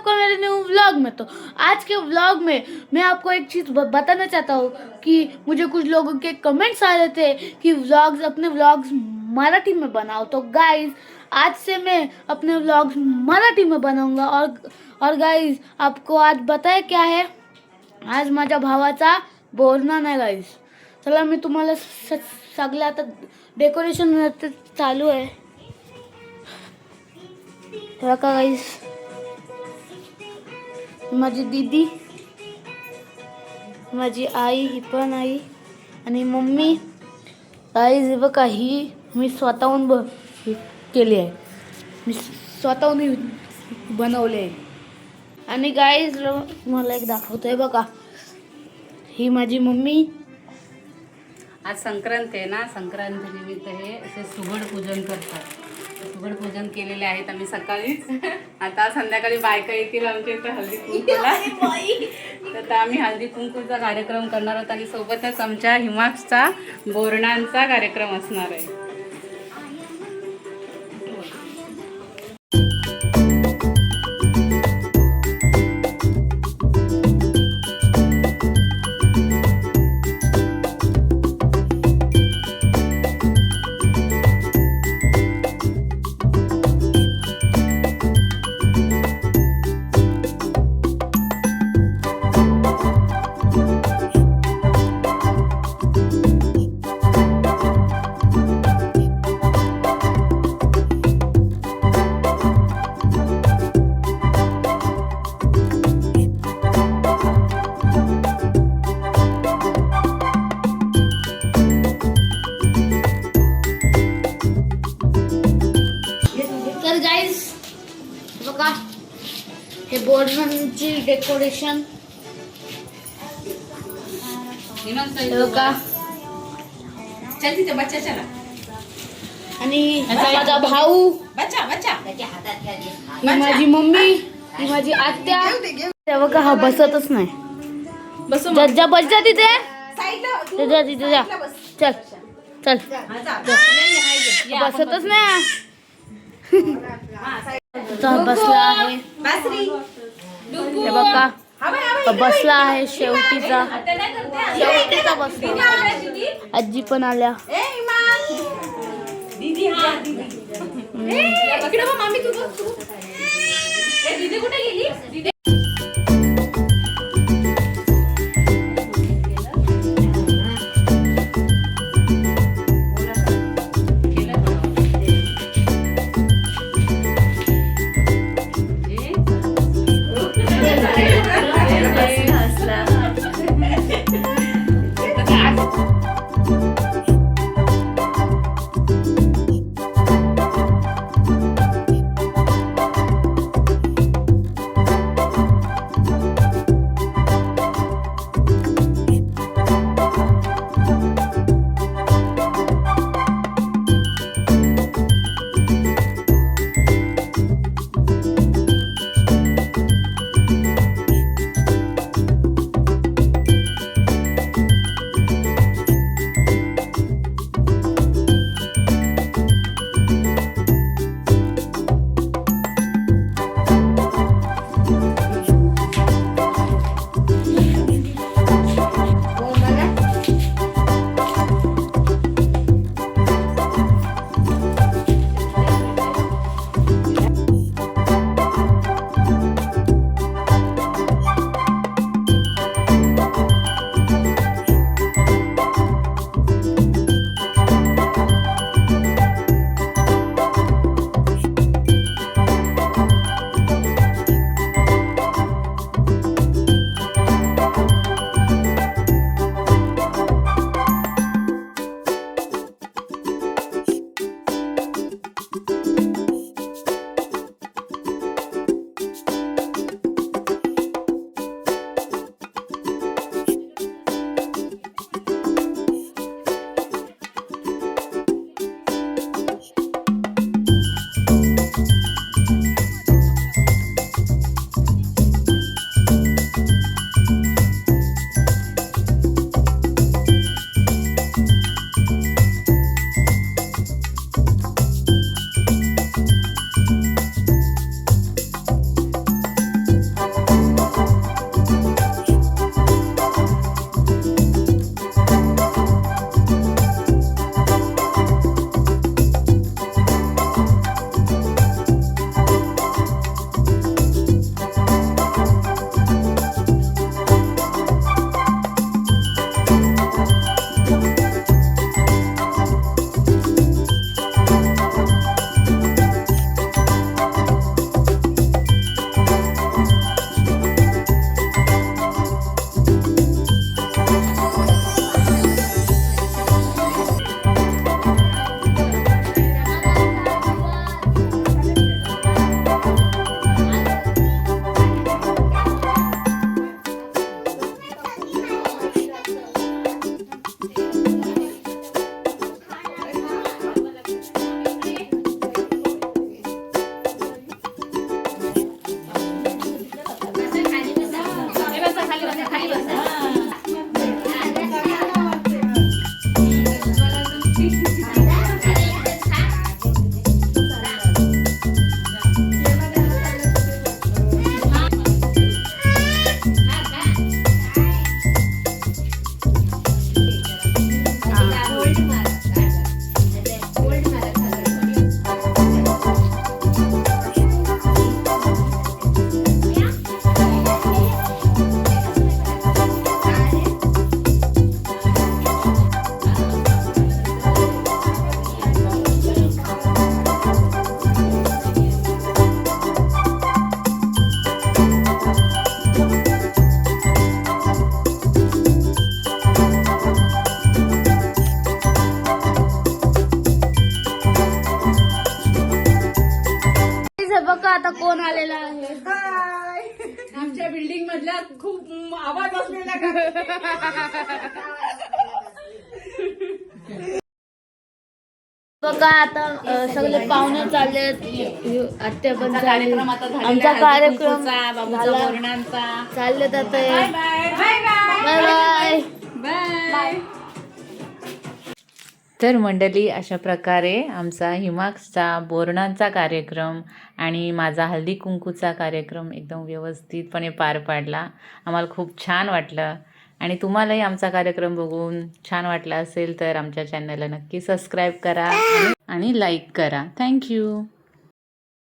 हमारे new vlog में तो आज के व्लॉग में मैं आपको एक चीज़ बताना चाहता हूँ कि मुझे कुछ लोगों के कमेंट्स आ रहे थे कि व्लॉग्स अपने व्लॉग्स मराठी में बनाओ। तो गाइस आज से मैं अपने व्लॉग्स मराठी में बनाऊँगा और और गाइस आपको आज बताए क्या है? आज माझ्या भावाचा बोलणार नाही गाईस चला, मी तुम्हाला स- आता डेकोरेशन चालू आहे. तेव्हा का गाईस माझी दीदी माझी आई ही पण आई आणि मम्मी. आई हे बघा ही मी स्वतःहून ब केली आहे. मी स्वतःहून बनवले आहे. आणि गाईज मला एक दाखवतो आहे बघा. ही माझी मम्मी. आज संक्रांत आहे ना संक्रांतीनिमित्त हे असे सुगड पूजन करतात. सुगड पूजन केलेले आहेत आम्ही सकाळीच आता संध्याकाळी बायका येतील आमच्या इथं हळदी कुंकूला. तर आता आम्ही हळदी कुंकूचा कार्यक्रम करणार आहोत आणि सोबतच आमच्या हिमाक्सचा बोरणांचा कार्यक्रम असणार आहे. बोर्डची डेकोरेशन. आणि माझा भाऊ. बच्चा बच्चा. माझी मम्मी माझी आत्या. हे बघा हा बसतच नाही. बस जा जा बस जा तिथे. जा, तिथे जा चल चल. बसतच नाही. तो बसला आहे. हे बघा. बसला आहे शेवटीचा. शेवटीचा बसला. आजी पण आल्या. दीदी कुठे गेली? दीदी कोण आलेला आहे. आमच्या बिल्डिंग मधल्या खूप आवाज असलेल्या बघा आता अ, सगळे पाहुणे चालले आत्या पण आमचा चालली. कार्यक्रम आता झालेला आमचा आहे. कार्यक्रम हळदीकुंकूचा, बाबूचा झाला. बोरणांचा चालले bye bye. Bye bye. Bye bye. तर मंडळी अशा प्रकारे आमचा हिमाक्सचा बोरणांचा कार्यक्रम आणि माझा हल्दी कुंकूचा कार्यक्रम एकदम व्यवस्थितपणे पार पाडला. आम्हाला खूप छान वाटलं. आणि तुम्हालाही आमचा कार्यक्रम बघून छान वाटला असेल तर आमच्या चॅनलला नक्की सबस्क्राईब करा आणि लाईक करा. थँक्यू